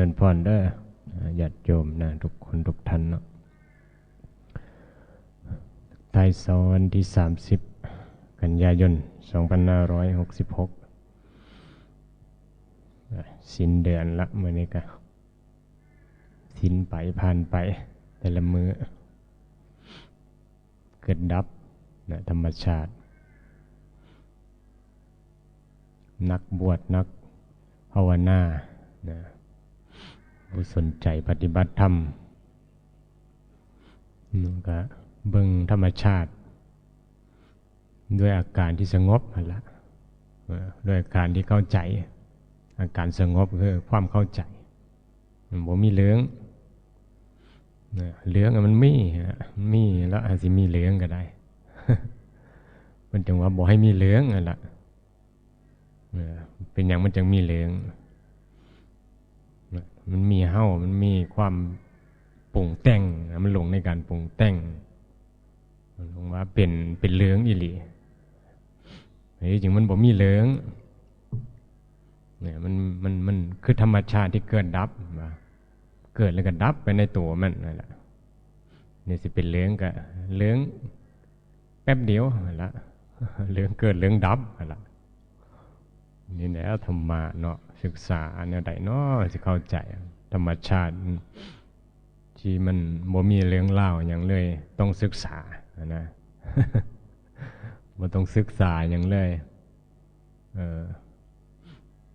ริญพรเด้อญาติโยมนะทุกคนทุกท่านเนาะไทยสาร์วันที่ 30 กันยายน 2566อะสิ้นเดือนละเมื่อนี้ก็สิ้นไปผ่านไป แต่ละมือเกิดดับนะธรรมชาติ นักบวชนักภาวนานะ ผู้สนใจปฏิบัติธรรมนั่นก็เบิ่งธรรมชาติ ด้วยอาการที่สงบนั่นละด้วยอาการที่เข้าใจ อาการสงบคือความเข้าใจมันบ่มีเหลืองเหลืองอะมันมีมันมีแล้วอาจจะมีเหลืองก็ได้ มันจังว่าบ่ให้มีเหลืองนั่นละเออเป็นอย่างมันจึงมีเหลือง มันมีเฮ้ามันมีความปรุงแต่งมันหลงในการปรุงแต่งมันลงว่าเป็นเป็นเลืองอีหลีเฮ้ยจริงมันบ่มีเลืองเนี่ยมันมันมันคือธรรมชาติที่เกิดดับมาเกิดแล้วก็ดับไปในตัวมันนั่นแหละเนี่ยสิเป็นเลืองก็เลืองแป๊บเดียวนั่นละเลืองเกิดเลืองดับนั่นละนี่แหละธรรมะเนาะ ศึกษาแนวใดเนาะสิเข้าใจธรรมชาติ ที่มันบ่มีเรื่องเล่าอย่างเลย ต้องศึกษานะบ่ต้องศึกษาอย่างเลย เออ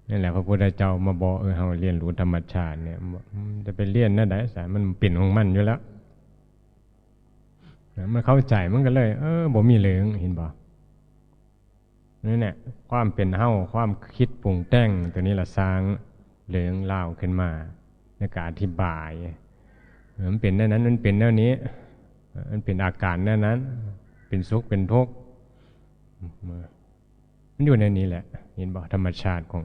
นี่แหละพระพุทธเจ้ามาบอกเออเฮาเรียนรู้ธรรมชาติเนี่ยจะไปเรียนนั่นได้สายมันเป็นของมันอยู่แล้วมันเข้าใจมันก็เลย เออบ่มีเหลืองเห็นบ่ นี่เนี่ยความเป็นเฮ้าความคิดปรุงแต่งตัวนี้ละสร้างเรื่องเล่าขึ้นมาในการอธิบายมันเป็นนั่นนั้นมันเป็นแนวนี้ มันเป็นอาการนั่นนั้น เป็นสุขเป็นทุกข์มันอยู่ในนี้แหละเห็นบอกธรรมชาติของ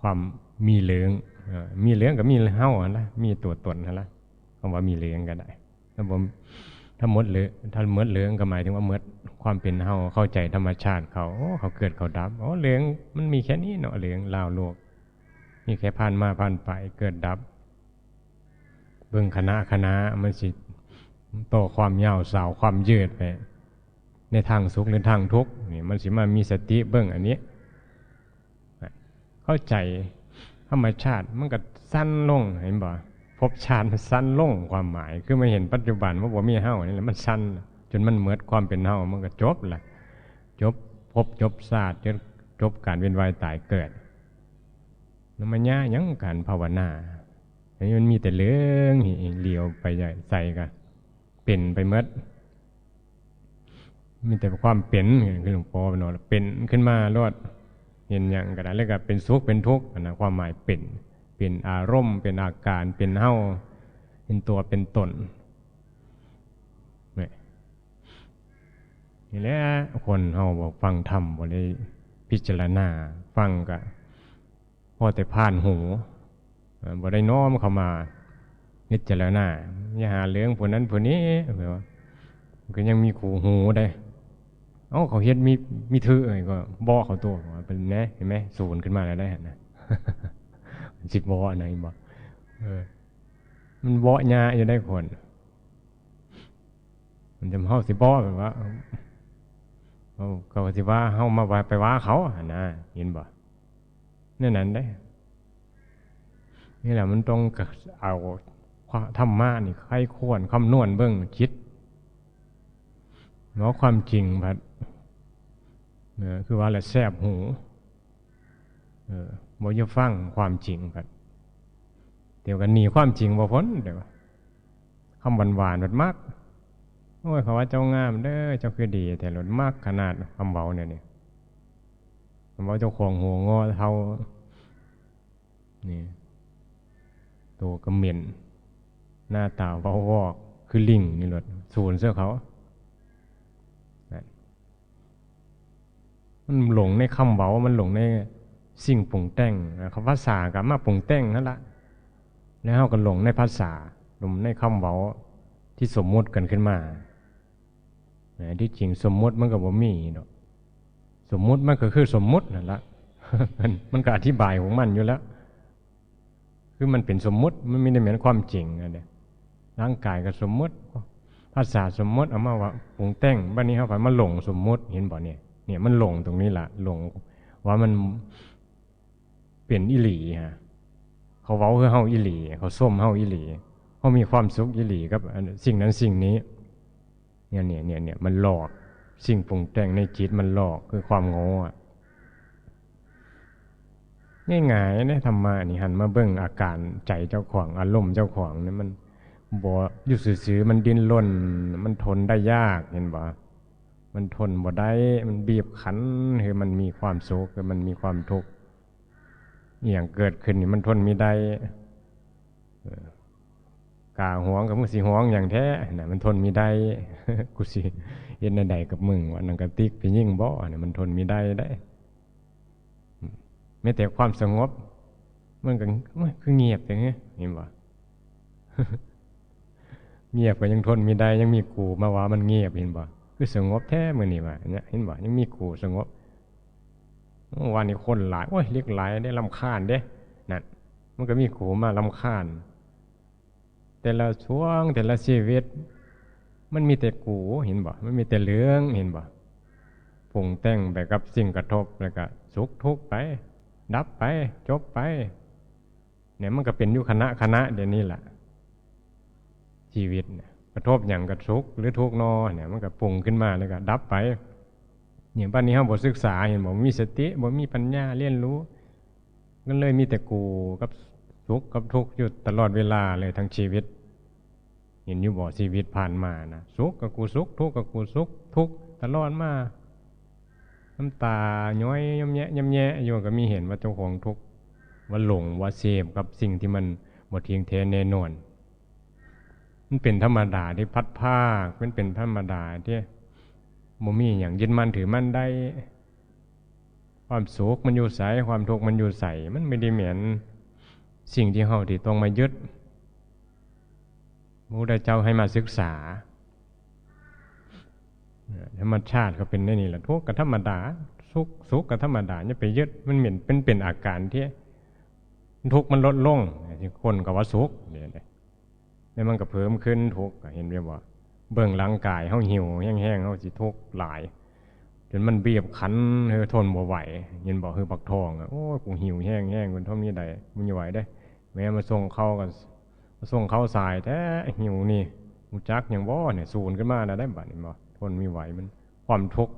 ความมีเหลืองมีเหลืองกับมีเฮ้าละมีตัวตนละคำว่ามีเหลืองก็ได้ถ้าผม ถ้าหมดเหลือถ้าเมดเหลืองก็หมายถึงว่ามดความเป็นเฮาเข้าใจธรรมชาติเขาเขาเกิดเขาดับโอ้เหลืองมันมีแค่นี้เนาะเหลืองลาวโลกมีแค่ผ่านมาผ่านไปเกิดดับ เบื้องคณะคณะมันสิโตความยาวสาวความยืดไปในทางสุขหรือทางทุกข์นี่มันสิมามีสติเบื้องอันนี้ เข้าใจธรรมชาติมันก็สั้นลงเห็นบ่ พบชาติมันสั้นลงความหมาย คือมาเห็นปัจจุบันว่าบ่มีเฮานี่แหละมันสั้นจนมันเหมือดความเป็นเฮามันก็จบแหละจบพบจบศาสตร์จนจบการเวียนว่ายตายเกิดแล้วมันยายังการภาวนาอันนี้มันมีแต่เรื่องเลียวไปใหญ่ใส่กันเป็นไปเมดมีแต่ความเป็นคือหลวงพ่อเป็นเป็นขึ้นมารอดเห็นอย่างก็ได้แล้วก็เป็นสุขเป็นทุกข์นะความหมายเป็น เป็นอารมณ์ เป็นอาการเป็นเฮ้าเป็นตัวเป็นตนนี่แหละคนเฮาบอกฟังธรรมบ่ได้พิจารณา ฟังก็พอแต่ผ่านหูบ่ได้น้อมเข้ามาพิจารณาอย่าหาเรื่องผู้นั้นผู้นี้แบบว่าก็ยังมีขู่หูได้เอ้าเขาเฮ็ดมีมีถือก็บอเขาตัวเป็นน่เห็นไหมศูนย์ขึ้นมาแล้วได้นะ สิบวอไหนบอกเออ มันวอยาอยู่ได้คน มันจะเฮาสิบอแบบว่าเขาสิว่าเฮามาไปว่าเขาอะนะเห็นบ่นี่นนั่นได้ นี่แหละมันต้องเอาธรรมะนี่ใครควรคำนวณเบื้องคิดเนาะความจริงพัดเออคือว่าแหละแซบหู เออ บ่จะฟังความจริงพัดเดี๋ยวกันหนีความจริงบ่พ้นเดี๋ยวคำหวานหวานแบบมากโอ้ยเขาว่าเจ้างามเด้อเจ้าคือดี แต่หลดมากขนาดคำเบาเนี่ยเนี่ยคำเบาเจ้าของหัวงอเท่านี่ตัวกระเมียนหน้าตาเบาวอกคือลิงนี่หลดสูนเสื้อเขามันหลงในคำเบามันหลงใน สิ่งปรุงแต่งคำภาษากับมาปรุงแต่งนั่นละแล้วเขาก็หลงในภาษาหลงในคำเบาที่สมมุติกันขึ้นมาที่จริงสมมุติมันก็บ่มีเนาะสมมุติมันก็คือสมมุตินั่นละมันก็อธิบายของมันอยู่แล้ว คือมันเป็นสมมุติมันไม่ได้เหมือนความจริงนะเนี่ยร่างกายก็สมมุติ ภาษาสมมุติเอามาว่าปรุงแต่งบัดนี้เขาไปมาหลงสมมุติเห็นบ่เนี่ยเนี่ยมันหลงตรงนี้ล่ะหลงว่ามัน เป็นอิหลีฮะเขาเว้าคือเฮาอิหลี เขาส้มเฮาอิหลีเขามีความสุขอิหลีกับสิ่งนั้นสิ่งนี้เนี่ยเนี่ยเนี่ยเนี่ยมันหลอกสิ่งปรุงแต่งในจิตมันหลอกคือความโง่ะง่ายๆนะธรรมะนี่หันมาเบิ่งอาการใจเจ้าของอารมณ์เจ้าของนี่มันบ่อยู่ซื่อๆมันดิ้นรนมันทนได้ยากเห็นบ่มันทนบ่ได้ มันบีบคั้นคือมันมีความสุขคือมันมีความทุกข์ อย่างเกิดขึ้นนี่มันทนมีได้กาหวงกับมึงสิหวงอย่างแท้น่ะมันทนมีได้กูสิเฮ็ดในใดกับมึงว่านังกะติกไปยิ่งบ่เนี่ยมันทนมีได้ได้แม้แต่ความสงบ มันก็คือเงียบอย่างเงี้ยเห็นบ่เงียบก็ยังทนมีได้ยังมีกูมาว่ามันเงียบเห็นบ่คือสงบแท้มือนี้ว่าเนี่ยเห็นบ่ยังมีกูสงบ วานนี้คนหลายโอ้ยเรียกหลายได้ลำคาญเด้นั่นมันก็มีกูมาลำคาญ แต่ละช่วงแต่ละชีวิต มันมีแต่กูเห็นบ่มันมีแต่เรื่องเห็นบ่ปรุงแต่งไปกับสิ่งกระทบแล้วก็สุขทุกข์ไป ดับไปจบไป เนี่ยมันก็เป็นอยู่คณะคณะเดี๋ยวนี้แหละชีวิตเนี่ยกระทบอย่างกระทุกข์หรือทุกนอเนี่ยมันก็ปรุงขึ้นมาแล้วก็ดับไป เนี่ยบ้านนี้เขาบทศึกษาเห็นบอกมีสติบ่มีปัญญาเรียนรู้ก็เลยมีแต่กูกับสุขกับทุกข์อยู่ตลอดเวลาเลยทั้งชีวิต เห็นอยู่บ่ชีวิตผ่านมานะสุขกับกูสุขทุกข์กับกูสุขทุกข์ตลอดมาน้ำตาย้อยย่ำแยะย่ำแยะอยู่ก็มีเห็นว่าเจ้าของทุกข์ว่าหลงว่าเสพกับสิ่งที่มันหมดเทียงเทแน่นอนมันเป็นธรรมดาที่พัดภาคมันเป็นธรรมดาที่ บ่มีอย่างยึดมั่นถือมั่นได้ ความสุขมันอยู่ใสความทุกข์มันอยู่ใสมันไม่ได้เหมือนสิ่งที่เฮาที่ต้องมายึดพระพุทธเจ้าให้มาศึกษาธรรมชาติก็เป็นได้นี่แหละทุกข์กับธรรมดาสุขสุขกับธรรมดาเนี่ยไปยึดมันเหมือนเป็นเป็นอาการที่ทุกข์มันลดลงคนกับว่าสุขเนี่ยแล้วมันก็เพิ่มขึ้นทุกข์เห็นไหมว่า เบื้องร่างกายเขาหิวแห้งๆเขาสิทุกข์หลาย จนมันเบียบคันเฮอทนบ่ไหวเห็นบอกคือปักทองอะโอ้กูหิวแห้งแห้งมันท่านี้ใดมันจะไหวได้ แม้มาส่งเข้ากันมาส่งเข้าสายแท้หิวนี่มูจักอย่างบ่เนี่ยสูนขึ้นมาได้บัดนี่บ่ทนมีไหวมันความทุกข์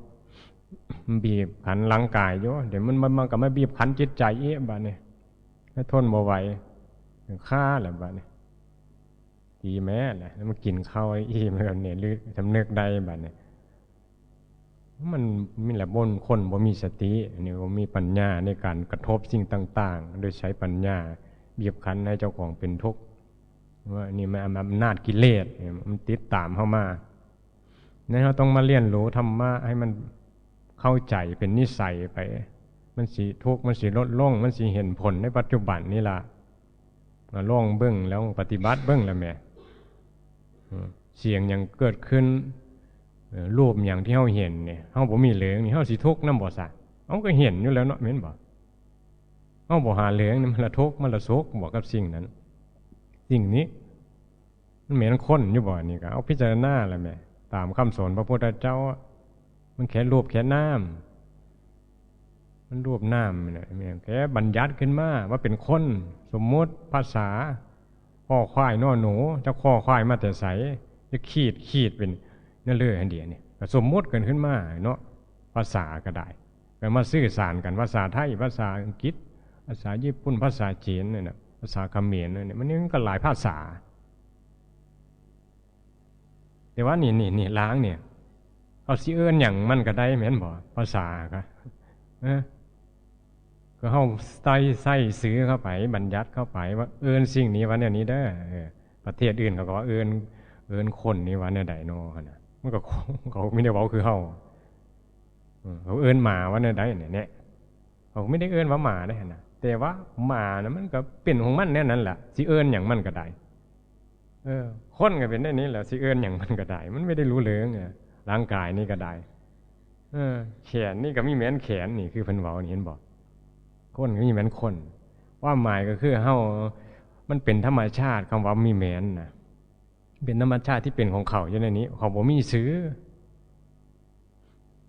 มันบีบขันร่างกายอยู่เดี๋ยวมันมันมันก็มาบีบขันจิตใจเอ๊ะบัดนี่ให้ทนบ่ไหวฆ่าแหละบัดนี่ดีแม่แหละแล้วมันกินข้าวอีมันเนี่ยหรือสำนึกได้บัดนี่ยมันมีแหละบนคนบ่มีสตินี่บ่มีปัญญาในการกระทบสิ่งต่าง ๆ โดยใช้ปัญญาบีบคั้นให้เจ้าของเป็นทุกข์ว่านี่มันอำนาจกิเลสมันติดตามเข้ามานี่เราต้องมาเรียนรู้ธรรมะให้มันเข้าใจเป็นนิสัยไป มันสีทุกข์มันสีลดลง มันสีเห็นผลในปัจจุบันนี่ล่ะมาล่องเบิ้งแล้วปฏิบัติเบิ้งแล้วแม่ เสียงอย่างเกิดขึ้นรูปอย่างที่เขาเห็นเนี่ยเขาบอกมีเหลืองนี่เขาสีทุกข์น้ำบ่สะเขาก็เห็นอยู่แล้วเนาะเม้นบอกเขาบอกหาเหลืองนี่มันละทุกข์มันละสุขบอกกับสิ่งนั้น สิ่งนี้ มันเหมือนคนอยู่บ่นี่ก็เอาพิจารณาแล้วแม่ตามคำสอนพระพุทธเจ้า มันแค่รูปแค่น้ำมันรูปน้ำเนี่ยแค่บัญญัติขึ้นมาว่าเป็นคนสมมติภาษา ข้อควายนอหนูจะข้อควายมาแต่ใสจะขีดขีดเป็นนั่นเลยอันเดียเนี่ยสมมติกันขึ้นมาเนาะภาษาก็ได้ก็มาสื่อสารกันภาษาไทยภาษาอังกฤษ ภาษาญี่ปุ่นภาษาจีนเนี่ยภาษาเขมรเนี่ยมันนี่ก็หลายภาษา แต่ว่านี่นี่นี่ล้างเนี่ยเอาสิเอิญอย่างมันก็ได้เหมือนบ่ภาษาก็เออ ก็เข้าใส่ใส่ซื้อเข้าไปบัญญัติเข้าไปว่าเอิญสิ่งนี้วันนี้เด้อประเทศอื่นเขาก็ว่าเอิญเอิญคนนี่วันนี้ใดโนนะมันก็เขาไม่ได้บอกคือเขาเขาเอิญหมาวันนี้ใดเนี่ยเนี่ยเขาไม่ได้เอิญว่าหมาได้นะแต่ว่าหมานะมันก็เป็นของมันแน่นั้นแหละสิเอิญอย่างมันก็ได้เออคนก็เป็นได้นี้แหละสิเอิญอย่างมันก็ได้ มันไม่ได้รู้เรื่องไงร่างกายนี่ก็ได้เออแขนนี่ก็มีแม้นแขนนี่คือพันเวาเห็นบอก คนก็มีแมนคน ว่าหมายก็คือเฮามันเป็นธรรมชาติคำว่ามีแมนนะเป็นธรรมชาติที่เป็นของเขาอย่างนี้เขาบอกมีซื้อ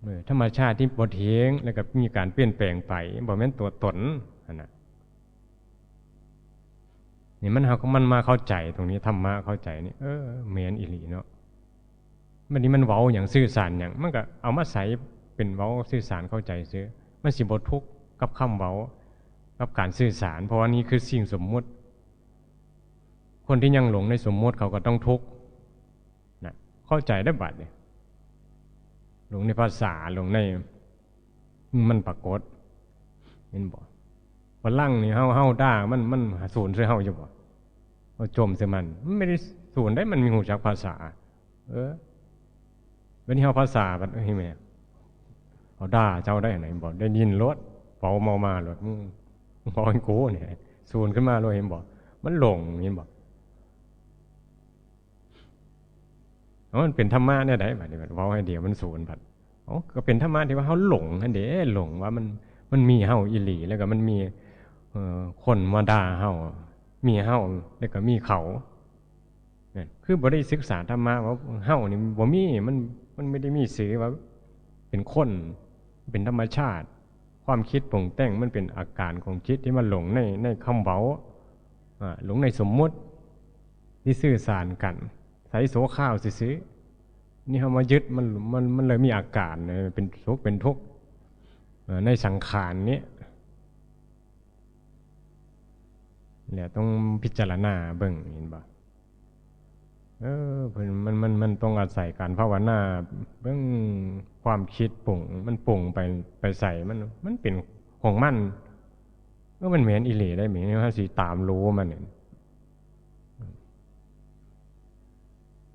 เออธรรมชาติที่บดเทงแล้วก็มีการเปลี่ยนแปลงไปบอกแม่นตัวตนนนะนี่มันเขามันมาเข้าใจตรงนี้ธรรมะเข้าใจนี่เออเมนอิลีเนาะมันนี้มันเว้าอย่างสื่อสารอย่างมันก็เอามาใส่เป็นเว้าสื่อสารเข้าใจซื้อมันสิบททุกข์ กับคำเว้ากับการสื่อสาร เพราะว่านี่คือสิ่งสมมุติ คนที่ยังหลงในสมมุติเขาก็ต้องทุกข์นะเข้าใจได้บัดเนี่ยหลงในภาษาหลงในมันปรากฏเห็นบ่ฝรั่งนี่เฮาเฮาด่ามันมันสูญเสียเฮาอยู่บ่เฮาจมเสียมันมันไม่ได้สูญได้มันมีหูจักภาษา เออวันนี้เฮาภาษาบัดเฮ้ยแม่เอาด่าเจ้าได้ไหนบ่ได้ยินรถ ป่าเมามารถมึงพอให้กูเนี่ยสูญขึ้นมาเลยเห็นบ่มันหลงเห็นบอามันเป็นธรรมะเนี่ยได้บัดนี้บัดเว้าให้เดียวมันสูญบัดอ๋อก็เป็นธรรมะที่ว่าเฮาหลงอันเด้หลงว่ามันมันมีเฮาอีหลีแล้วก็มันมีเอ่อคนมาด่าเฮามีเฮาแล้วก็มีเขาเนี่ยคือบ่ได้ศึกษาธรรมะว่าเฮานี่บ่มีมันมันไม่ได้มีสื่อว่าเป็นคนเป็นธรรมชาติ ความคิดปรุงแต่งมันเป็นอาการของจิตที่มันหลงในในคำเบาหลงในสมมุติที่สื่อสารกัน ใส่โสข้าวซื้อนี่เขามายึดมันมันมันเลยมีอาการเป็นทุกข์เป็นทุกข์ในสังขารนี้เนี่ยต้องพิจารณาเบิ่งเห็นบ่ เออเพิ่นมันมันมันต้องอาศัยการภาวนาเบิ่งความคิดปุ่งมันปุ่งไปไปใส่มันมันเป็นของมันก็มันเหมือนอิเลได้เหมือนว่าสิตามรู้มันเนี่ย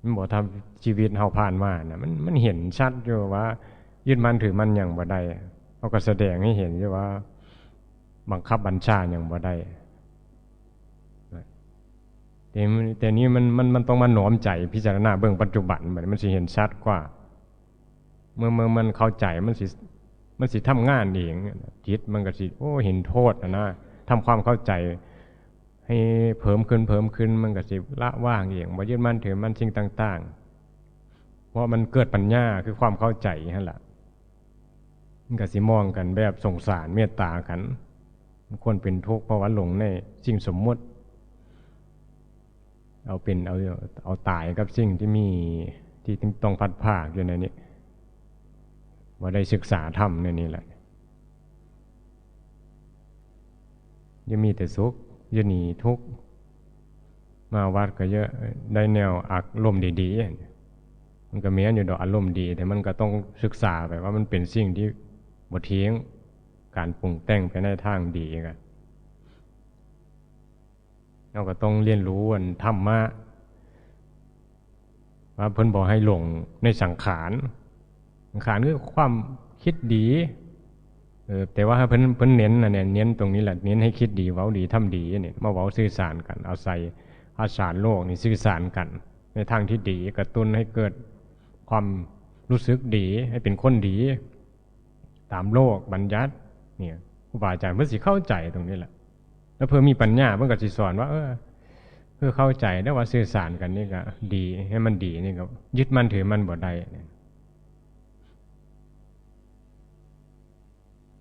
มันบอกทำชีวิตเฮาผ่านมานะมันมันเห็นชัดอยู่ว่า ยึดมันถือมันอย่างบ่ได้เขาก็แสดงให้เห็นอยู่ว่า บังคับบัญชาอย่างบ่ได้ แต่แต่นี้มันมันมันต้องมาหนอมใจพิจารณาเบื้องปัจจุบันแบบมันสิเห็นชัดกว่า เมื่อเมื่อมันเข้าใจมันสิมันสิทำงานเองจิตมันก็สิโอ้เห็นโทษนะนะทำความเข้าใจ ให้เพิ่มขึ้นเพิ่มขึ้นมันก็สิละว่างเองบ่ยึดมั่นถือมันสิ่งต่าง ๆ เพราะมันเกิดปัญญาคือความเข้าใจนั่นแหละมันก็สิมองกันแบบสงสารเมตตากันมันควรเป็นทุกข์เพราะว่าหลงในสิ่งสมมติ เอาเป็นเอาเอาตายกับสิ่งที่มีที่ต้องพัดภาคอยู่ในนี้ว่าได้ศึกษาธรรมในนี้แหละยังมีแต่สุขยังหนีทุกข์มาวัดก็เยอะได้แนวอักลมดีๆมันก็เมียอยู่ดอกอารมณ์ดี แต่มันก็ต้องศึกษาไปว่ามันเป็นสิ่งที่บทเทียงการปรุงแต่งไปในทางดีกัน เราก็ต้องเรียนรู้วันธรรมะว่าเพิ่นบอกให้หลงในสังขารสังขารคือความคิดดีเออแต่ว่าเพิ่นเพิ่นเน้นนะเนี่ยเน้นตรงนี้แหละเน้นให้คิดดีเว้าดีทำดีเนี่ยมาเว้าสื่อสารกัน เอาใส่อาสารโลกนี่สื่อสารกัน ในทางที่ดีกระตุ้นให้เกิดความรู้สึกดีให้เป็นคนดี ตามโลกบัญญัติเนี่ยครูบาอาจารย์เพื่อสิเข้าใจตรงนี้แหละ แล้วเพื่อมีปัญญาเพื่อก็สิสอนว่า เออ เพื่อเข้าใจได้ว่าสื่อสารกันนี่ก็ดีให้มันดีนี่ก็ยึดมันถือมันบ่ได้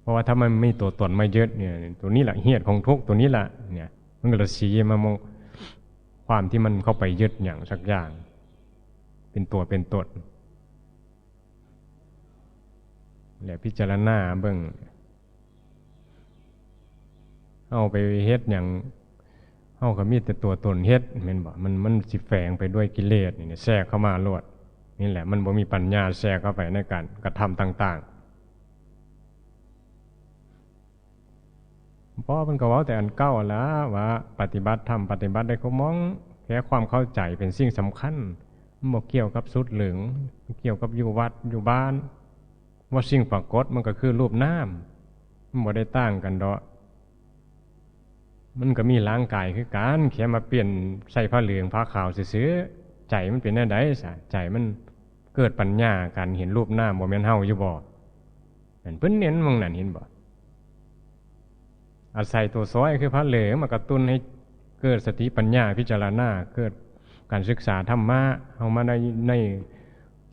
เพราะว่าถ้ามันไม่ตัวตนไม่ยึดเนี่ย ตัวนี้แหละเหตุของทุกตัวนี้แหละเนี่ย มันก็เลยชี้มามองความที่มันเข้าไปยึดอย่างสักอย่าง เป็นตัวเป็นตนแหละพิจารณาเบิ่ง เอาไปเฮ็ดอย่างเอาก็มีแต่ตัวตนเฮ็ดม่นบ่มันมันสิแฝงไปด้วยกิเลสนี่แทรกเข้ามาลวดนี่แหละ มันบ่มีปัญญาแทรกเข้าไปในการกระทำต่างๆเพราะมันก็ว้าแต่อันเก้าแล้วว่า ปฏิบัติธรรมปฏิบัติได้เขามองแค่ความเข้าใจเป็นสิ่งสำคัญมันบ่เกี่ยวกับสุดเหลืองเกี่ยวกับอยู่วัดอยู่บ้าน ว่าสิ่งปรากฏมันก็คือรูปน้ำมันบ่ได้ต่างกันดอก มันก็มีร่างกายคือการแค่มาเปลี่ยนใส่ผ้าเหลืองผ้าขาวซื้อใจมันเป็นอะไรสะใจมันเกิดปัญญาการเห็นรูปหน้าโมเมนเฮาอยู่บ่เห็นเพิ่นเน้นมองนั่นเห็นบ่อาศัยตัวซอยคือผ้าเหลืองมากระตุ้นให้เกิดสติปัญญาพิจารณาเกิดการศึกษาธรรมะเฮามาในใน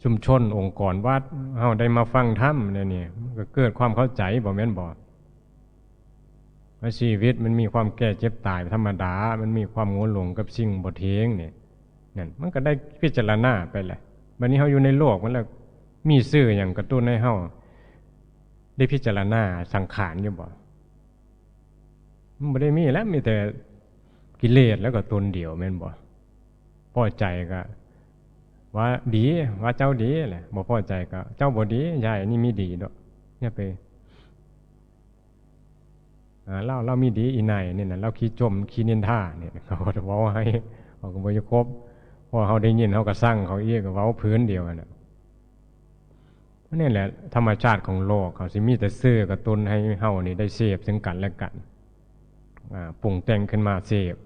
ชุมชนองค์กรวัดเฮาได้มาฟังธรรมเนี่ยนี่ก็เกิดความเข้าใจบ่แม่นบ่ ว่าชีวิตมันมีความแก่เจ็บตายธรรมดา มันมีความโง่หลงกับสิ่งบ่เทงเนี่ยนั่นมันก็ได้พิจารณาไปแหละบัดนี้เฮาอยู่ในโลกมันแล้วมีซื่ออย่างกระตุ้นให้เฮาได้พิจารณาสังขารอยู่บ่มันบ่ได้มีแล้วมีแต่กิเลสแล้วก็ตนเดียวแม่นบ่พอใจก็ว่าดีว่าเจ้าดีแหละบ่พอใจก็ เจ้าบ่ดียายนี่มีดีดอกอย่าไป เราเรามีดีอีไหนเนี่ยนะเราขี้จมขี้นินท่าเนี่ยเขาก็เว้าให้เขาก็บ่จะครบพอเขาได้ยินเขาก็สร้างเขาเอี้ยก็เว้าพื้นเดียวน่ะนี่แหละธรรมชาติของโลกเขาสิมีแต่ซื้อกระตุ้นให้เฮานี่ได้เสพซึ่งกันและกันอ่าปรุงแต่งขึ้นมาเสพ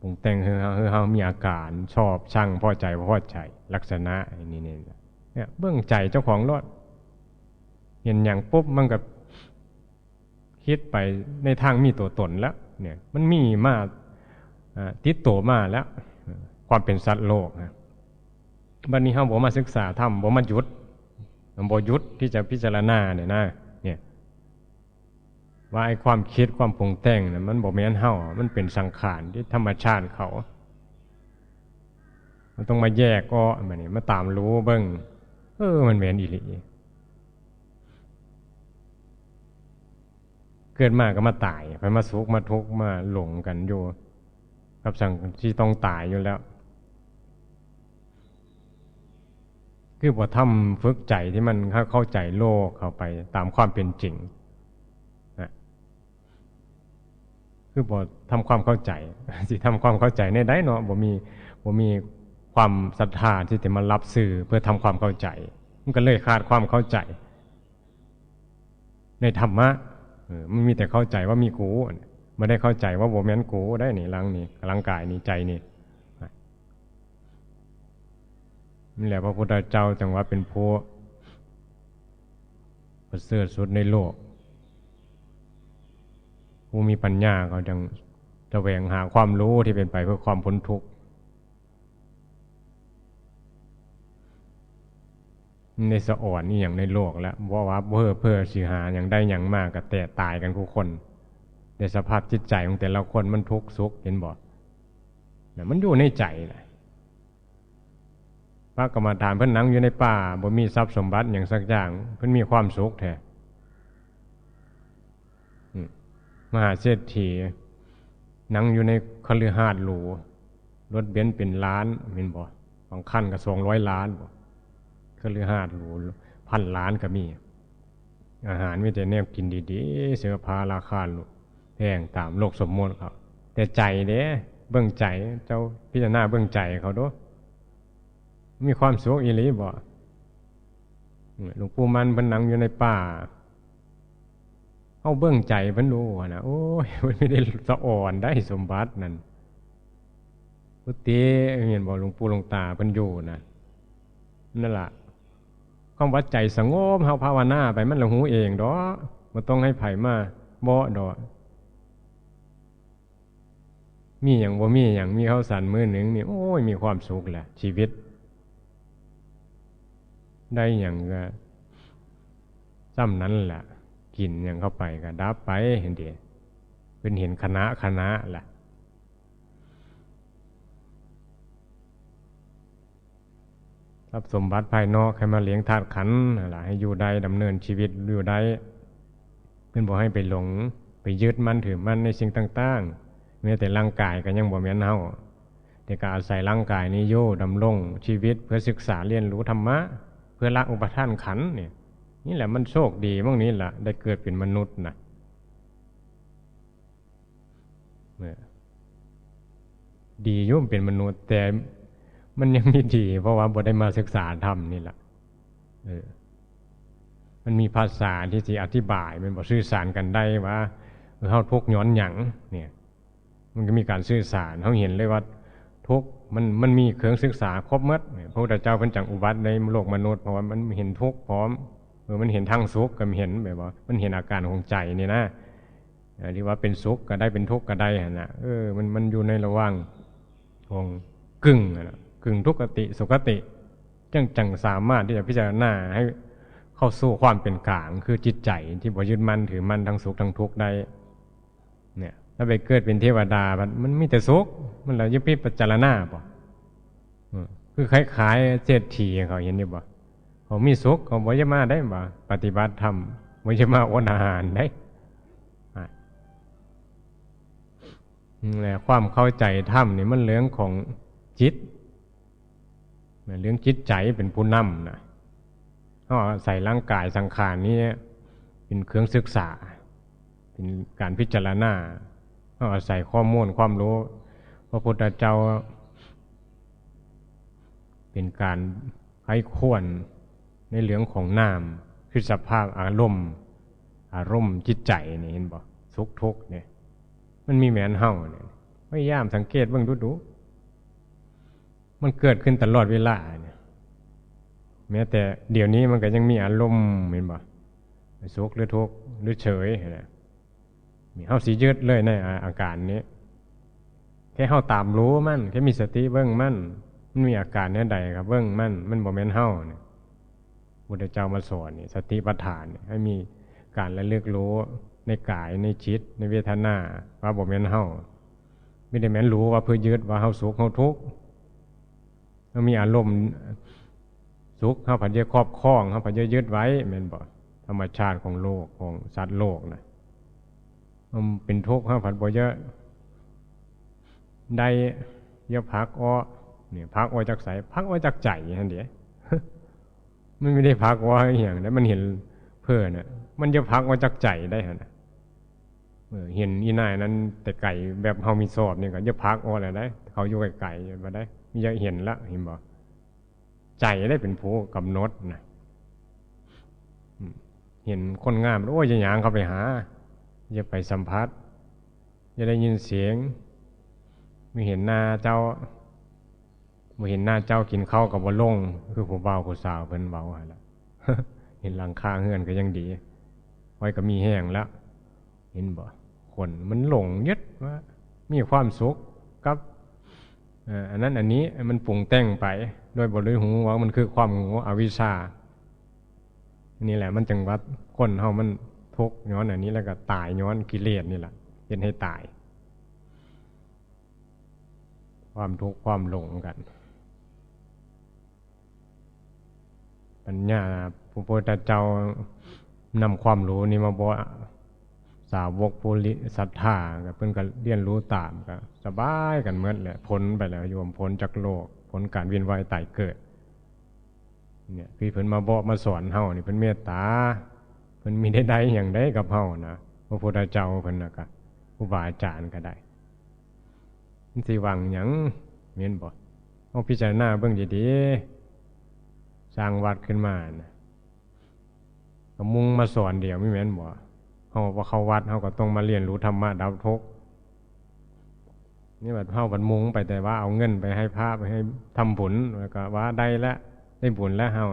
ปรุงแต่งคือเฮาเฮามีอาการชอบช่างพอใจพอใจลักษณะนี่นี่เนี่ยเบื้องใจเจ้าของรถเห็นอย่างปุ๊บมันก็ คิดไปในทางมีตัวตนแล้วเนี่ยมันมีมาติดตัวมาแล้ว ความเป็นสัตว์โลกนะบัดนี้เฮาบ่มาศึกษาธรรมบ่มาหยุดบ่หยุดที่จะพิจารณาเนี่ยนะเนี่ยว่าไอ้ความคิดความปรุงแต่งนะมันบอกแม่นเฮามันเป็นสังขารที่ธรรมชาติเขา มันต้องมาแยกก็มันนี่มาตามรู้เบิ้งเออมันแม่นอีห เกิดมาก็มาตายไปมาสุขมาทุกข์มาหลงกันอยู่กับสั่งที่ต้องตายอยู่แล้ว คือพอทำฝึกใจที่มันเข้าใจโลกเข้าไปตามความเป็นจริงคือบ่ทำความเข้าใจสิทำความเข้าใจในได้เนาะบ่มีบ่มีความศรัทธาที่จะมารับสื่อเพื่อทำความเข้าใจ มันก็เลยขาดความเข้าใจ ในธรรมะ มันมีแต่เข้าใจว่ามีกูไม่ได้เข้าใจว่าบ่แม่นกูได้นี่ลังนี่ร่างกายนี่ใจนี่นี่แหละพระพุทธเจ้าจังว่าเป็นผู้ประเสริฐสุดในโลก ผู้มีปัญญาเขาจังจะแหวงหาความรู้ที่เป็นไปเพื่อความพ้นทุกข์ ในสะอ่อนนี่อย่างในโลกแล้วว่าว่าเพื่อเพื่อสิหาอย่างได้อย่างมากก็แต่ตายกันทุกคนในสภาพจิตใจของแต่ละคนมันทุกข์สุขเห็นบ่เนี่มันอยู่ในใจแหละพระกรรมฐานเพิ่นนั่งอยู่ในป่าบ่มีทรัพย์สมบัติอย่างสักอย่างเพิ่นมีความสุขแท้มหาเศรษฐีนั่งอยู่ในคฤหาสน์หรูรถเบนซ์เป็นล้านเห็นบ่บางคันก็สองร้อยล้านบ่ คฤหาสน์หรูพันล้านก็มี อาหารไมีแต่แนวกินดีๆ เสื้อผ้าราคาแพงตามโลกสมมติเขาแต่ใจเด้เบื้องใจเจ้าพิจารณาเบื้องใจเขาด้วยมีความสุขอีหลีบ่หลวงปู่มันพิ่นนั่งอยู่ในป่าเอาเบื้องใจเพิ่นดูนะโอ้ยมันไม่ได้สะอ่อนได้สมบัตินั่นพุทธิเห็นบอกหลวงปู่หลวงตาเพิ่นอยู่นะนั่นแหละ ความวัดใจสงบเฮาภาวนาไปมันละหูเองดอกบ่ต้องให้ไผมาบ่ดอกมีอย่างบ่มีอย่างมีข้าวสารมือหนึ่งนี่โอ้ยมีความสุขแหละชีวิต ได้อย่างก็ซ้ำนั้นแหละกินอย่างเข้าไปก็ดับไปเห็นเดียเป็นเห็นคณะคณะแหละ ทรัพย์สมบัติภายนอกให้มาเลี้ยงธาตุขันอะไรให้อยู่ได้ดำเนินชีวิตอยู่ได้เพื่อนบอกให้ไปหลงไปยึดมั่นถือมั่นในสิ่งต่างๆแม้แต่ร่างกายก็ยังบ่แม่นเฮาแต่การอาศัยร่างกายนี้โย่ดำรงชีวิตเพื่อศึกษาเรียนรู้ธรรมะ เพื่อละอุปทานขันเนี่ยนี่แหละมันโชคดีมั่งนี้แหละได้เกิดเป็นมนุษย์นะดียุ่มเป็นมนุษย์แต่ มันยังไม่ดี เพราะว่าบ่ได้มาศึกษาธรรมนี่แหละเออ มันมีภาษาที่จะอธิบาย มันบอกสื่อสารกันได้ว่าเขาทุกย้อนหยังเนี่ย มันก็มีการสื่อสารเขาเห็นเลยว่าทุกมันมันมีเครื่องศึกษาครบมดพระพุทธเจ้าเป็นจังอุบัติในโลกมนุษย์เพราะว่ามันเห็นทุกพร้อมเออมันเห็นทั้งสุขกับเห็นแบบว่ามันเห็นอาการของใจนี่นะที่ว่าเป็นสุขก็ได้เป็นทุกข์ก็ได้น่ะเออมันมันอยู่ในระหว่างของกึ่งอะนะ กึ่งทุกขติสุขติจังจังสามารถที่จะพิจารณาให้เข้าสู่ความเป็นกลางคือจิตใจที่บ่ยึดมั่นถือมั่นทั้งสุขทั้งทุกข์ได้เนี่ยถ้าไปเกิดเป็นเทวดา มันมันมีแต่สุขมันเรายึดพิจารณาป่ะคือคล้ายๆเศรษฐีเขาเห็นอยู่บ่เขามีสุขเขาบ่จะมาได้บ่ปฏิบัติธรรมบ่จะมาอดอาหารได้นี่แหละความเข้าใจธรรมนี่มันเรื่องของจิต เรื่องจิตใจเป็นผู้นำนะเขาใส่ร่างกายสังขารนี้เป็นเครื่องศึกษา เป็นการพิจารณาเขาอาศัยข้อมูลความรู้ พระพุทธเจ้า เป็นการไข้ควรในเรื่องของนามคือสภาพอารมณ์ อารมณ์จิตใจนี่เห็นบ่สุขทุกเนี่ย มันมีแมนเฮาเนี่ยพยายามสังเกตบ้างดูดู มันเกิดขึ้นตลอดเวลาเนี่ยแม้แต่เดี๋ยวนี้มันก็ยังมีอารมณ์เห็นบ่สุขหรือทุกข์หรือเฉยนะมีเฮาสียืดเลยในอาการนี้ แค่เฮาตามรู้มันแค่มีสติเบิ้งมันมันมีอาการเนี้ยใดครับเบิ้งมันมันบ่แม่นเฮาเนี่ยพุทธเจ้ามาสอนนี่สติปัฏฐานให้มีการระลึกรู้ในกายในจิตในเวทนาว่าบ่แม่นเฮาไม่ได้แม่นรู้ว่าเพื่อยึดว่าเฮาสุขเฮาทุกข์ มันมีอารมณ์สุขเฮาผัดเยอะครอบครองเฮาผัดเยอะยึดไว้แม่นบ่ธรรมชาติของโลกของสัตว์โลกนะมันเป็นทุกข์เฮาผัดบ่เยอะได้เยอะพักอ้อเนี่ยพักอ้อจากใสพักอ้อจากใจนั่นเดียมันไม่ได้พักว่าอย่างนั้นมันเห็นเพื่อน่ะมันจะพักว่าจากใจได้ฮะนะเห็นอีนายนั้น แต่ไก่แบบเขามีสอบเนี่ยก็จะพักว่าอะไรได้ เขาอยู่ไก่ๆมาได้ มีจะเห็นละเห็นบ่ใจได้เป็นผู้กำหนดนะเห็นคนงามโอ้ยจะหยางเข้าไปหาจะไปสัมผัสจะได้ยินเสียงมีเห็นหน้าเจ้าบ่เห็นหน้าเจ้ากินข้าวกับบ่ลงคือผู้เบาผู้สาวเพิ่นเบาหั่นล่ะเห็นหลังคาเฮือนก็ยังดี ไว้ก็มีแห้งแล้วเห็นบ่คนมันหลงยึดว่ามีความสุขกับ อันนั้นอันนี้มันปรุงแต่งไปโดยบรู้หูว่ามันคือความโง่อวิชชานี่แหละ มันจังวัดคนเฮามันทุกข์ย้อนอันนี้แล้วก็ตายย้อนกิเลสนี่แหละเห็นให้ตาย ความทุกข์ความหลงกัน ปัญญาพระพุทธเจ้านำความรู้นี่มาบอก สาวกภูริศรัทธากับเพื่อนก็เรียนรู้ตามก็สบายกันเมื่อแหละพ้นไปแล้วโยมพ้นจากโลกพ้นการเวียนว่ายตายเกิดเนี่ยพี่เพิ่นมาบอกมาสอนเฮานี่เพิ่นเมตตาเพิ่นมีได้ได้อย่างได้กับเฮานะพระพุทธเจ้าเพิ่นนะก็ครูบาอาจารย์ก็ได้สิหวังหยังเมียนบ่เอาพิจารณาเบิ่งดีๆสร้างวัดขึ้นมานะก็มุ่งมาสอนเดียวไม่แม่นบ่ เฮาว่าเขาวัดเฮาก็ต้องมาเรียนรู้ธรรมะดับทุกข์นี่แบบเฮาบันมุงไปแต่ว่าเอาเงินไปให้พระไปให้ทำบุญแล้วก็ว่าได้แล้วได้บุญแล้วเฮา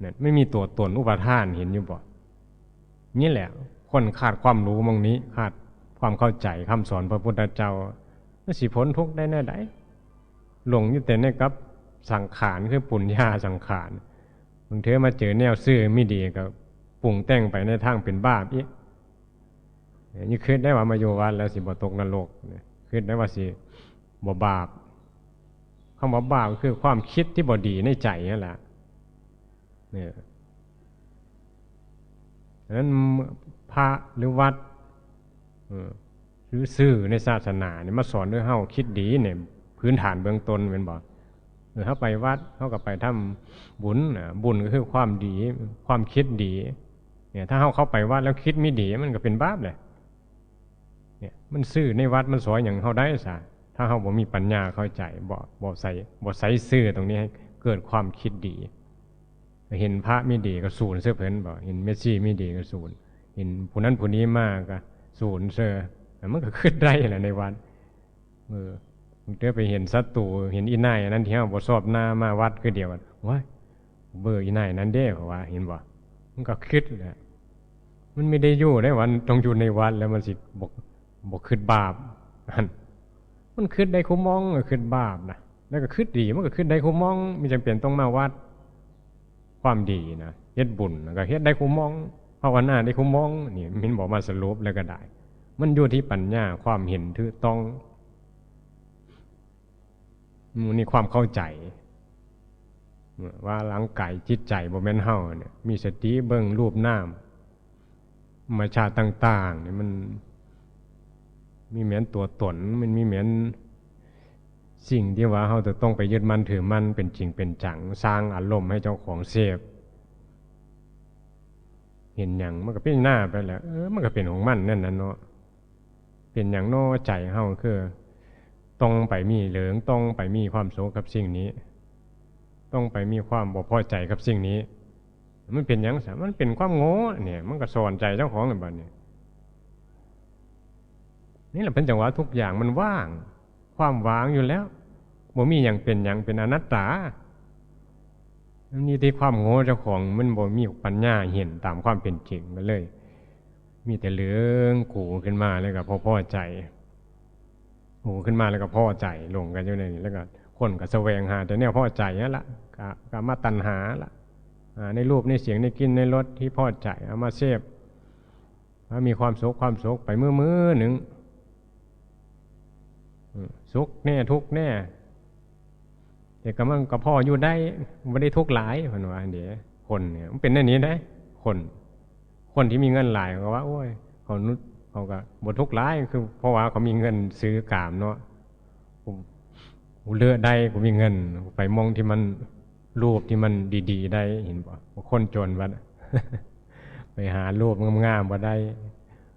เนี่ยไม่มีตัวตนอุปทานเห็นอยู่บ่นี่แหละ คนขาดความรู้มองนี้ขาดความเข้าใจคำสอนพระพุทธเจ้าสิพ้นทุกข์ได้แน่ไดหลงอยู่แต่ในกับสังขารคือปุญญาสังขารบางเทอมาเจอแนวซื่อไม่ดีก็ ปรุงแต่งไปในทางเป็นบ้าอีกนี่คิดได้ว่ามาโยวัดแล้วสิบ่ตกนรกคิดได้ว่าสิบ่บาปคำว่าบาปคือความคิดที่บ่ดีในใจนั่นแหละเนี่ยดังนั้นพระหรือวัดหรือซื่อในศาสนาเนี่ยมาสอนด้วยเฮาคิดดีเนี่ยพื้นฐานเบื้องต้นเป็นบอกเออเขาไปวัดเขาก็ไปทำบุญบุญก็คือความดี ความคิดดี เนี่ยถ้าเข้าเข้าไปวัดแล้วคิดไม่ดีมันก็เป็นบาปเลยเนี่ยมันซื่อในวัดมันสอนอย่างเขาได้สะถ้าเขาบอกมีปัญญาเข้าใจบอกบอกใส่บอกใส่ซื่อตรงนี้ให้เกิดความคิดดี เห็นพระไม่ดีก็สูญเสื้อเพลินบอกเห็นเมสซี่ไม่ดีก็สูญเห็นผู้นั้นผู้นี้มากก็สูญเสื้อมันก็ขึ้นได้แหละในวัดเออเดี๋ยวไปเห็นศัตรูเห็นอีนายนั้นที่เขาบอสอบหน้ามาวัดคือเดียวกันว้ายเบอร์อีนายนั้นเด้เพราะว่า เห็นบ่มันก็คิดแหละ มันไม่ได้อยู่ได้วันต้องอยู่ในวัดแล้วมันสิบกบกขึ้นบาปอันมันขึ้นได้คุ้มมองก็ขึ้นบาปนะแล้วก็ขึ้นดีมันก็ขึ้นได้คุ้มมองมีจำเป็นต้องมาวัดความดีนะเฮ็ดบุญแล้วก็เฮ็ดได้คุ้มมองภาวนาได้คุ้มมองนี่มินบอกมาสรุปแล้วก็ได้ มันอยู่ที่ปัญญาความเห็นถือต้องมันนี่ความเข้าใจว่าร่างกายจิตใจบ่แม่นเฮาเนี่ยมีสติเบิ่งรูปนาม ธรรมชาติต่างๆเนี่ยมันมีเหมือนตัวตน มันมีเหมือนสิ่งที่ว่าเฮาจะต้องไปยึดมั่นถือมั่นเป็นจริงเป็นจังสร้างอารมณ์ให้เจ้าของเสพเห็นหยังมันก็เป็นหน้าไปแล้วเออมันก็เป็นของมันนั่นน่ะเนาะเป็นอย่างน้อใจเฮาคือต้องไปมีเหลืองต้องไปมีความโศกกับสิ่งนี้ ต้องไปมีความบ่พอใจกับสิ่งนี้ มันเป็นหยังสามันเป็นความโง่เนี่ย มันก็สอนใจเจ้าของเลยบ้านี้นี่แหละเป็นจังหวะทุกอย่างมันว่าง ความว่างอยู่แล้วบ่มีอย่างเป็นอย่างเป็นอนัตตาอันนี้ที่ความโง่เจ้าของมันบ่มีปัญญาเห็นตามความเป็นจริงก็เลย มีแต่เรื่องกูขึ้นมาแล้วก็พ่อพ่อใจกูขึ้นมาแล้วก็พ่อใจลงกันอยู่ในนี้แล้วก็คนก็แสวงหาแต่เนี่ยพ่อใจนั่นละก็มาตัณหาละอ่า ในรูปในเสียงในกลินในรสที่พอใจเอามาเสพว่ามีความสุขความสุขไปมือมือหนึ่งสุขแน่ทุกแน่แต่ก็มันก็พออยู่ได้ไม่ได้ทุกหลายพันว่าเดี๋ยวคนเนี่ยมันเป็นอย่นี้ได้คน คนที่มีเงินหลายก็ว่า โอ้ยเขานุเขาก็บททุกหลายคือ เพราะว่าเขามีเงินซื้อกามเนาะกูเลือกได้กูมีเงิน ไปมองที่มัน รูปที่มันดีๆ ได้เห็นบ่คนจนวัดไปหารูปงามๆมาได้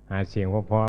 หาเสียงเพราะ